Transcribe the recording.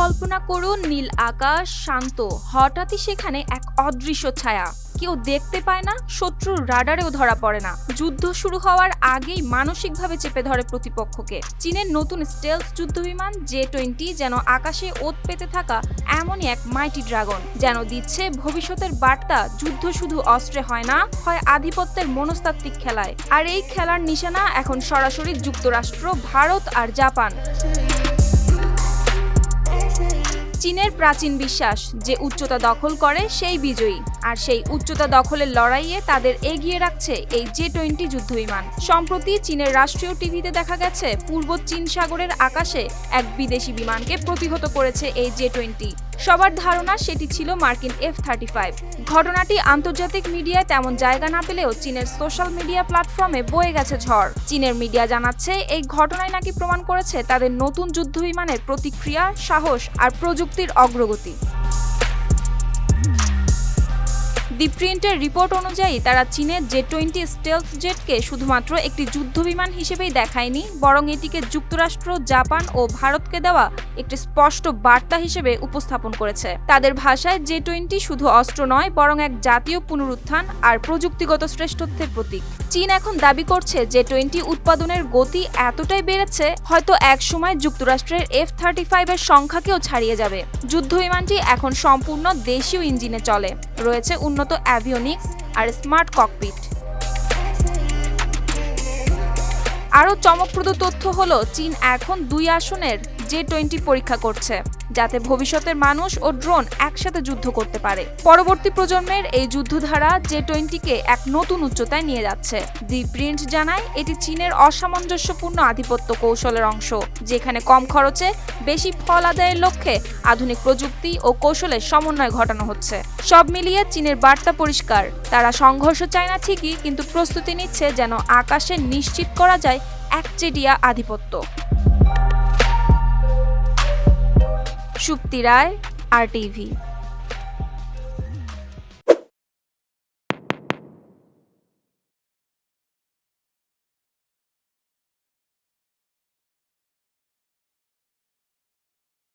কল্পনা করুন, নীল আকাশ, শান্ত। হঠাৎই সেখানে এক অদৃশ্য ছায়া। কেউ দেখতে পায় না, শত্রুর রাডারেও ধরা পড়ে না। যুদ্ধ শুরু হওয়ার আগেই মানসিকভাবে চেপে ধরে প্রতিপক্ষকে। চীনের নতুন স্টেলথ যুদ্ধবিমান জে টোয়েন্টি যেন আকাশে ওত পেতে থাকা এমনই এক মাইটি ড্রাগন যেন দিচ্ছে ভবিষ্যতের বার্তা, যুদ্ধ শুধু অস্ত্রে হয় না, হয় আধিপত্যের মনস্তাত্ত্বিক খেলায়। আর এই খেলার নিশানা এখন সরাসরি যুক্তরাষ্ট্র, ভারত আর জাপান। চীনের প্রাচীন বিশ্বাস যে উচ্চতা দখল করে সেই বিজয়ী, আর সেই উচ্চতা দখলের লড়াইয়ে তাদের এগিয়ে রাখছে এই জে টোয়েন্টি যুদ্ধ বিমান। সম্প্রতি চীনের রাষ্ট্রীয় টিভিতে দেখা গেছে, পূর্ব চীন সাগরের আকাশে এক বিদেশি বিমানকে প্রতিহত করেছে এই জে টোয়েন্টি সবার ধারণা সেটি ছিল মার্কিন এফ থার্টি ফাইভ ঘটনাটি আন্তর্জাতিক মিডিয়ায় তেমন জায়গা না পেলেও চীনের সোশ্যাল মিডিয়া প্ল্যাটফর্মে বয়ে গেছে ঝড়। চীনের মিডিয়া জানাচ্ছে, এই ঘটনায় নাকি প্রমাণ করেছে তাদের নতুন যুদ্ধ বিমানের প্রতিক্রিয়া, সাহস আর প্রযুক্তির অগ্রগতি। দি প্রিন্টের রিপোর্ট অনুযায়ী তারা চীনের জে টোয়েন্টি স্টেলথ জেটকে শুধুমাত্র একটি যুদ্ধবিমান হিসেবেই দেখায়নি, বরং এটিকে যুক্তরাষ্ট্র, জাপান ও ভারতকে দেওয়া একটি স্পষ্ট বার্তা হিসেবে উপস্থাপন করেছে। তাদের ভাষায় জে টোয়েন্টি শুধু অস্ত্র নয়, বরং এক জাতীয় পুনরুত্থান আর প্রযুক্তিগত শ্রেষ্ঠত্বের প্রতীক। চীন এখন দাবি করছে যে টোয়েন্টি উৎপাদনের গতি এতটাই বেড়েছে, হয়তো এক সময় যুক্তরাষ্ট্রের এফ থার্টি ফাইভের সংখ্যাকেও ছাড়িয়ে যাবে। যুদ্ধবিমানটি এখন সম্পূর্ণ দেশীয় ইঞ্জিনে চলে। রয়েছে উন্নত অ্যাভিওনিক্স আর স্মার্ট ককপিট আরও চমকপ্রদ তথ্য হল, চীন এখন দুই আসনের জে টোয়েন্টি পরীক্ষা করছে। যাতে ভবিষ্যতের মানুষ ও ড্রোন একসাথে যুদ্ধ করতে পারে। পরবর্তী প্রজন্মের এই যুদ্ধধারা জে টোয়েন্টিকে এক নতুন উচ্চতায় নিয়ে যাচ্ছে। দি প্রিন্ট জানায়, এটি চীনের অসামঞ্জস্যপূর্ণ আধিপত্য কৌশলের অংশ, যেখানে কম খরচে বেশি ফল আদায়ের লক্ষ্যে আধুনিক প্রযুক্তি ও কৌশলের সমন্বয় ঘটানো হচ্ছে। সব মিলিয়ে চীনের বার্তা পরিষ্কার, তারা সংঘর্ষ চায় না ঠিকই, কিন্তু প্রস্তুতি নিচ্ছে যেন আকাশে নিশ্চিত করা যায় একচেটিয়া আধিপত্য। সুপ্তি রায় আর টিভি।